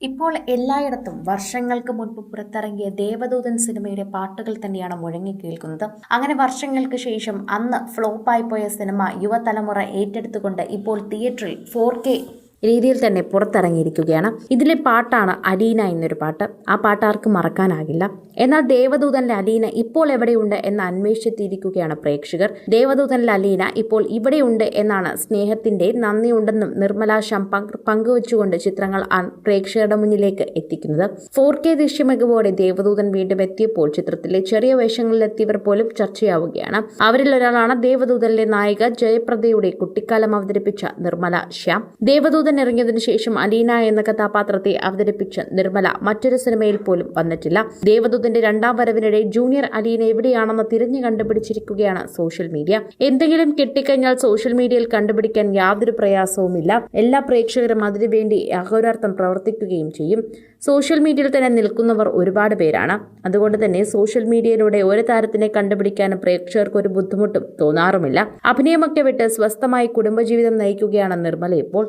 ഇപ്പോൾ എല്ലായിടത്തും വർഷങ്ങൾക്ക് മുൻപ് പുറത്തിറങ്ങിയ ദേവദൂതൻ സിനിമയുടെ പാട്ടുകൾ തന്നെയാണ് മുഴങ്ങി കേൾക്കുന്നത് അങ്ങനെ വർഷങ്ങൾക്ക് ശേഷം അന്ന് ഫ്ലോപ്പായി പോയ സിനിമ യുവതലമുറ ഏറ്റെടുത്തുകൊണ്ട് ഇപ്പോൾ തിയേറ്ററിൽ ഫോർ കെ രീതിയിൽ തന്നെ പുറത്തിറങ്ങിയിരിക്കുകയാണ്. ഇതിലെ പാട്ടാണ് അലീന എന്നൊരു പാട്ട്. ആ പാട്ട് ആർക്കും മറക്കാനാകില്ല. എന്നാൽ ദേവദൂതനിലെ അലീന ഇപ്പോൾ എവിടെയുണ്ട് എന്ന് അന്വേഷിച്ചെത്തിയിരിക്കുകയാണ് പ്രേക്ഷകർ. ദേവദൂതനിലെ അലീന ഇപ്പോൾ ഇവിടെയുണ്ട് എന്നാണ് സ്നേഹത്തിന്റെ നന്ദിയുണ്ടെന്നും നിർമ്മല ശം പങ്ക് പങ്കുവച്ചുകൊണ്ട് ചിത്രങ്ങൾ പ്രേക്ഷകരുടെ മുന്നിലേക്ക് എത്തിക്കുന്നത്. ഫോർ കെ ദൃശ്യമികവോടെ ദേവദൂതൻ വീണ്ടും എത്തിയപ്പോൾ ചിത്രത്തിലെ ചെറിയ വേഷങ്ങളിലെത്തിയവർ പോലും ചർച്ചയാവുകയാണ്. അവരിൽ ഒരാളാണ് ദേവദൂതനിലെ നായിക ജയപ്രദയുടെ കുട്ടിക്കാലം അവതരിപ്പിച്ച നിർമ്മല ശ്യാം. ദേവദൂതൻ ഇറങ്ങിയതിനു ശേഷം അലീന എന്ന കഥാപാത്രത്തെ അവതരിപ്പിച്ച നിർമ്മല മറ്റൊരു സിനിമയിൽ പോലും വന്നിട്ടില്ല. ദേവദൂതന്റെ രണ്ടാം വരവിനിടെ ജൂനിയർ അലീന എവിടെയാണെന്ന് തിരഞ്ഞു കണ്ടുപിടിച്ചിരിക്കുകയാണ് സോഷ്യൽ മീഡിയ. എന്തെങ്കിലും കിട്ടിക്കഴിഞ്ഞാൽ സോഷ്യൽ മീഡിയയിൽ കണ്ടുപിടിക്കാൻ യാതൊരു പ്രയാസവുമില്ല. എല്ലാ പ്രേക്ഷകരും അതിനുവേണ്ടി അഹോരാർത്ഥം പ്രവർത്തിക്കുകയും ചെയ്യും. സോഷ്യൽ മീഡിയയിൽ തന്നെ നിൽക്കുന്നവർ ഒരുപാട് പേരാണ്. അതുകൊണ്ട് തന്നെ സോഷ്യൽ മീഡിയയിലൂടെ ഒരു താരത്തിനെ കണ്ടുപിടിക്കാനും പ്രേക്ഷകർക്ക് ഒരു ബുദ്ധിമുട്ടും തോന്നാറുമില്ല. അഭിനയമൊക്കെ വിട്ട് സ്വസ്ഥമായി കുടുംബജീവിതം നയിക്കുകയാണ് നിർമ്മല ഇപ്പോൾ.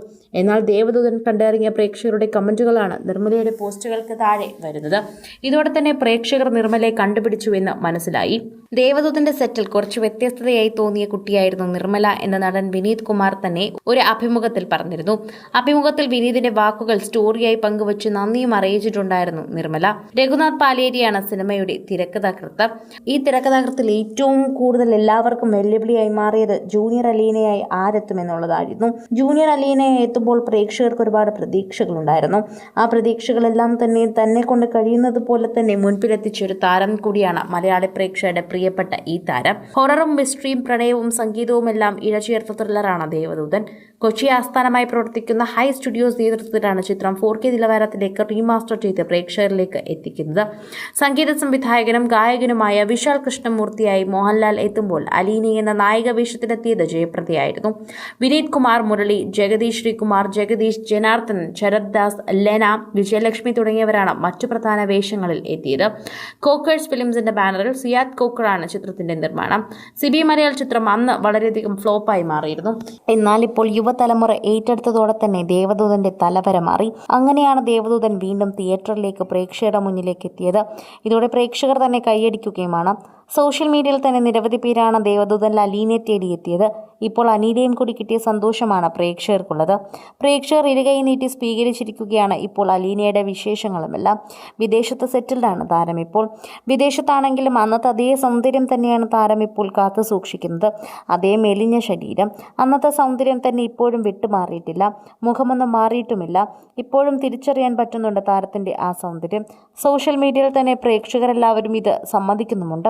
എന്നാൽ ദേവദൂതൻ കണ്ടിറങ്ങിയ പ്രേക്ഷകരുടെ കമന്റുകളാണ് നിർമ്മലയുടെ പോസ്റ്റുകൾക്ക് താഴെ വരുന്നത്. ഇതോടെ തന്നെ പ്രേക്ഷകർ നിർമ്മലയെ കണ്ടുപിടിച്ചു എന്ന് മനസ്സിലായി. ദേവദൂതന്റെ സെറ്റിൽ കുറച്ച് വ്യത്യസ്തതയായി തോന്നിയ കുട്ടിയായിരുന്നു നിർമ്മല എന്ന നടൻ വിനീത് കുമാർ തന്നെ ഒരു അഭിമുഖത്തിൽ പറഞ്ഞിരുന്നു. അഭിമുഖത്തിൽ വിനീതിന്റെ വാക്കുകൾ സ്റ്റോറിയായി പങ്കുവച്ച് നന്ദിയും അറിയിച്ചിട്ടുണ്ടായിരുന്നു നിർമ്മല. രഘുനാഥ് പാലേരിയാണ് സിനിമയുടെ തിരക്കഥാകൃത്ത്. ഈ തിരക്കഥാകൃത്തിൽ ഏറ്റവും കൂടുതൽ എല്ലാവർക്കും വെല്ലുവിളിയായി മാറിയത് ജൂനിയർ അലീനയായി ആരെത്തുമെന്നുള്ളതായിരുന്നു. ജൂനിയർ അലീനയെ എത്തുമ്പോൾ പ്രേക്ഷകർക്ക് ഒരുപാട് പ്രതീക്ഷകളുണ്ടായിരുന്നു. ആ പ്രതീക്ഷകളെല്ലാം തന്നെ തന്നെ കൊണ്ട് കഴിയുന്നത് പോലെ തന്നെ മുൻപിലെത്തിച്ച ഒരു താരം കൂടിയാണ് മലയാളി പ്രേക്ഷകരുടെ പ്രിയപ്പെട്ട ഈ താരം. ഹൊററും മിസ്റ്ററിയും പ്രണയവും സംഗീതവും എല്ലാം ഇഴചേർത്ത ത്രില്ലറാണ് ദേവദൂതൻ. കൊച്ചി ആസ്ഥാനമായി പ്രവർത്തിക്കുന്ന ഹൈ സ്റ്റുഡിയോസ് നേതൃത്വത്തിലാണ് ചിത്രം ഫോർ കെ നിലവാരത്തിലേക്ക് റീമാസ്റ്റർ ചെയ്ത് പ്രേക്ഷകരിലേക്ക് എത്തിക്കുന്നത്. സംഗീത സംവിധായകനും ഗായകനുമായ വിശാൽ കൃഷ്ണമൂർത്തിയായി മോഹൻലാൽ എത്തുമ്പോൾ അലീനി എന്ന നായിക വേഷത്തിലെത്തിയത് ജയപ്രദയായിരുന്നു. വിനീത് കുമാർ മുരളി ജഗദീഷ് ശ്രീകുമാർ ജഗദീഷ് ജനാർദ്ദൻ ശരത് ദാസ് ലെന വിജയലക്ഷ്മി തുടങ്ങിയവരാണ് മറ്റു പ്രധാന വേഷങ്ങളിൽ എത്തിയത്. കോക്കേഴ്സ് ഫിലിംസിന്റെ ബാനറിൽ സിയാദ് കോക്കറാണ് ചിത്രത്തിന്റെ നിർമ്മാണം. സിബി മലയാൾ ചിത്രം അന്ന് വളരെയധികം ഫ്ലോപ്പായി മാറിയിരുന്നു. എന്നാൽ ഇപ്പോൾ യുവതലമുറ ഏറ്റെടുത്തതോടെ തന്നെ ദേവദൂതന്റെ തലവര മാറി. അങ്ങനെയാണ് ദേവദൂതൻ വീണ്ടും തിയേറ്ററിലേക്ക് പ്രേക്ഷകരുടെ മുന്നിലേക്ക് എത്തിയത്. ഇതോടെ പ്രേക്ഷകർ തന്നെ കൈയടിക്കുകയുമാണ്. സോഷ്യൽ മീഡിയയിൽ തന്നെ നിരവധി പേരാണ് ദേവദൂതൻ അലീനെ തേടിയെത്തിയത്. ഇപ്പോൾ അനീലയും കൂടി കിട്ടിയ സന്തോഷമാണ് പ്രേക്ഷകർക്കുള്ളത്. പ്രേക്ഷകർ ഇരുകൈ നീട്ടി സ്വീകരിച്ചിരിക്കുകയാണ് ഇപ്പോൾ അലീനയുടെ വിശേഷങ്ങളുമെല്ലാം. വിദേശത്ത് സെറ്റിൽഡാണ് താരം ഇപ്പോൾ. വിദേശത്താണെങ്കിലും അന്നത്തെ അതേ സൗന്ദര്യം തന്നെയാണ് താരം ഇപ്പോൾ കാത്തു സൂക്ഷിക്കുന്നത്. അതേ മെലിഞ്ഞ ശരീരം. അന്നത്തെ സൗന്ദര്യം തന്നെ ഇപ്പോഴും വിട്ടുമാറിയിട്ടില്ല. മുഖമൊന്നും മാറിയിട്ടുമില്ല. ഇപ്പോഴും തിരിച്ചറിയാൻ പറ്റുന്നുണ്ട് താരത്തിന്റെ ആ സൗന്ദര്യം. സോഷ്യൽ മീഡിയയിൽ തന്നെ പ്രേക്ഷകരെല്ലാവരും ഇത് സമ്മതിക്കുന്നുമുണ്ട്.